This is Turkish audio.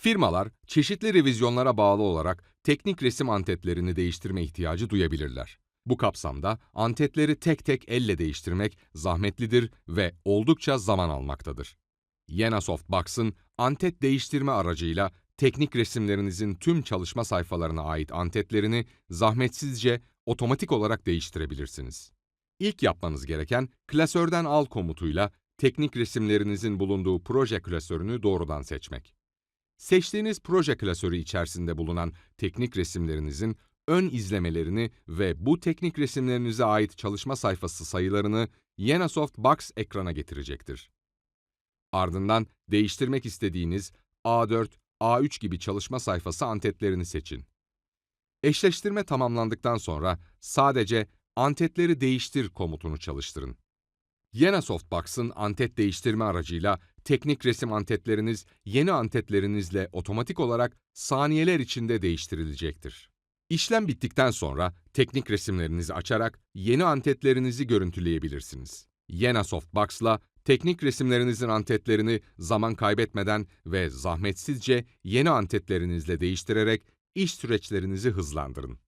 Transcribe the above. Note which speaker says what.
Speaker 1: Firmalar, çeşitli revizyonlara bağlı olarak teknik resim antetlerini değiştirme ihtiyacı duyabilirler. Bu kapsamda antetleri tek tek elle değiştirmek zahmetlidir ve oldukça zaman almaktadır. Yenasoft Box'ın antet değiştirme aracıyla teknik resimlerinizin tüm çalışma sayfalarına ait antetlerini zahmetsizce otomatik olarak değiştirebilirsiniz. İlk yapmanız gereken klasörden al komutuyla teknik resimlerinizin bulunduğu proje klasörünü doğrudan seçmek. Seçtiğiniz proje klasörü içerisinde bulunan teknik resimlerinizin ön izlemelerini ve bu teknik resimlerinize ait çalışma sayfası sayılarını Yenasoft Box ekrana getirecektir. Ardından değiştirmek istediğiniz A4, A3 gibi çalışma sayfası antetlerini seçin. Eşleştirme tamamlandıktan sonra sadece Antetleri değiştir komutunu çalıştırın. Yena Softbox'ın antet değiştirme aracıyla teknik resim antetleriniz yeni antetlerinizle otomatik olarak saniyeler içinde değiştirilecektir. İşlem bittikten sonra teknik resimlerinizi açarak yeni antetlerinizi görüntüleyebilirsiniz. Yena Softbox'la teknik resimlerinizin antetlerini zaman kaybetmeden ve zahmetsizce yeni antetlerinizle değiştirerek iş süreçlerinizi hızlandırın.